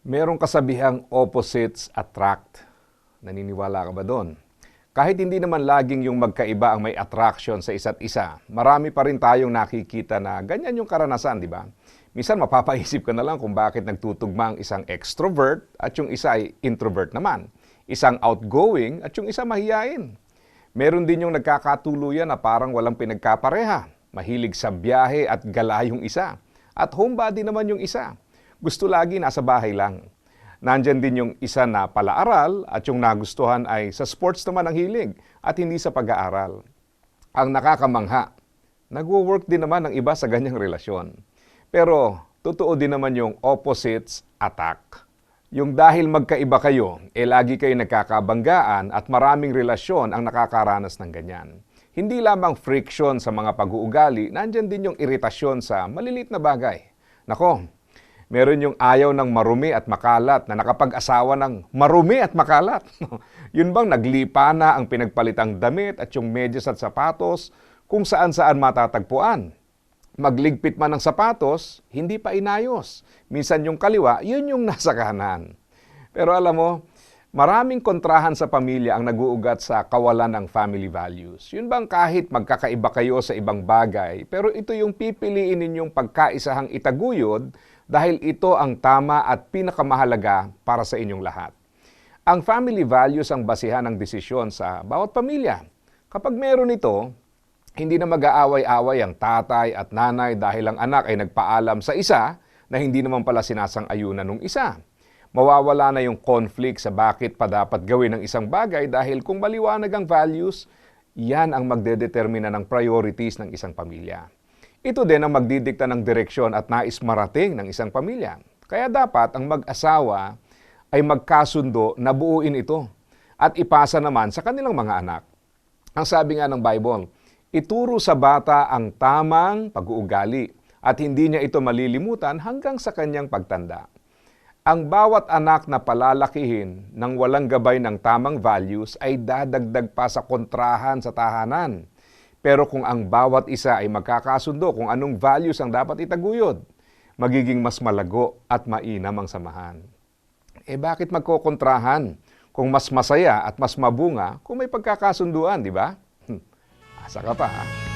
Merong kasabihang opposites attract. Naniniwala ka ba doon? Kahit hindi naman laging yung magkaiba ang may attraction sa isa't isa, marami pa rin tayong nakikita na ganyan yung karanasan, di ba? Minsan mapapaisip ka na lang kung bakit nagtutugma ang isang extrovert at yung isa ay introvert naman. Isang outgoing at yung isa mahiyain. Meron din yung nagkakatuluyan na parang walang pinagkapareha. Mahilig sa biyahe at gala yung isa. At homebody naman yung isa. Gusto lagi nasa bahay lang. Nandyan din yung isa na palaaral at yung nagustuhan ay sa sports naman ang hilig at hindi sa pag-aaral. Ang nakakamangha, nagwo-work din naman ang iba sa ganyang relasyon. Pero totoo din naman yung opposites attack. Yung dahil magkaiba kayo, eh lagi kayo nagkakabanggaan at maraming relasyon ang nakakaranas ng ganyan. Hindi lamang friction sa mga pag-uugali, nandyan din yung iritasyon sa malilit na bagay. Nako, meron yung ayaw ng marumi at makalat na nakapag-asawa ng marumi at makalat. Yun bang naglipa na ang pinagpalitang damit at yung medyas at sapatos kung saan-saan matatagpuan? Magligpit man ng sapatos, hindi pa inayos. Minsan yung kaliwa, yun yung nasa kanan. Pero alam mo, maraming kontrahan sa pamilya ang naguugat sa kawalan ng family values. Yun bang kahit magkakaiba kayo sa ibang bagay, pero ito yung pipiliin ninyong pagkaisahang itaguyod dahil ito ang tama at pinakamahalaga para sa inyong lahat. Ang family values ang basihan ng desisyon sa bawat pamilya. Kapag meron ito, hindi na mag-aaway-away ang tatay at nanay dahil ang anak ay nagpaalam sa isa na hindi naman pala sinasang-ayunan ng isa. Mawawala na yung conflict sa bakit pa dapat gawin ng isang bagay dahil kung maliwanag ang values, yan ang magdedetermina ng priorities ng isang pamilya. Ito din ang magdidikta ng direksyon at nais marating ng isang pamilya. Kaya dapat ang mag-asawa ay magkasundo na buuin ito at ipasa naman sa kanilang mga anak. Ang sabi nga ng Bible, ituro sa bata ang tamang pag-uugali at hindi niya ito malilimutan hanggang sa kanyang pagtanda. Ang bawat anak na palalakihin ng walang gabay ng tamang values ay dadagdag pa sa kontrahan sa tahanan. Pero kung ang bawat isa ay magkakasundo kung anong values ang dapat itaguyod, magiging mas malago at mainam ang samahan. Eh bakit magkokontrahan kung mas masaya at mas mabunga kung may pagkakasunduan, di ba? Asa ka pa, ha?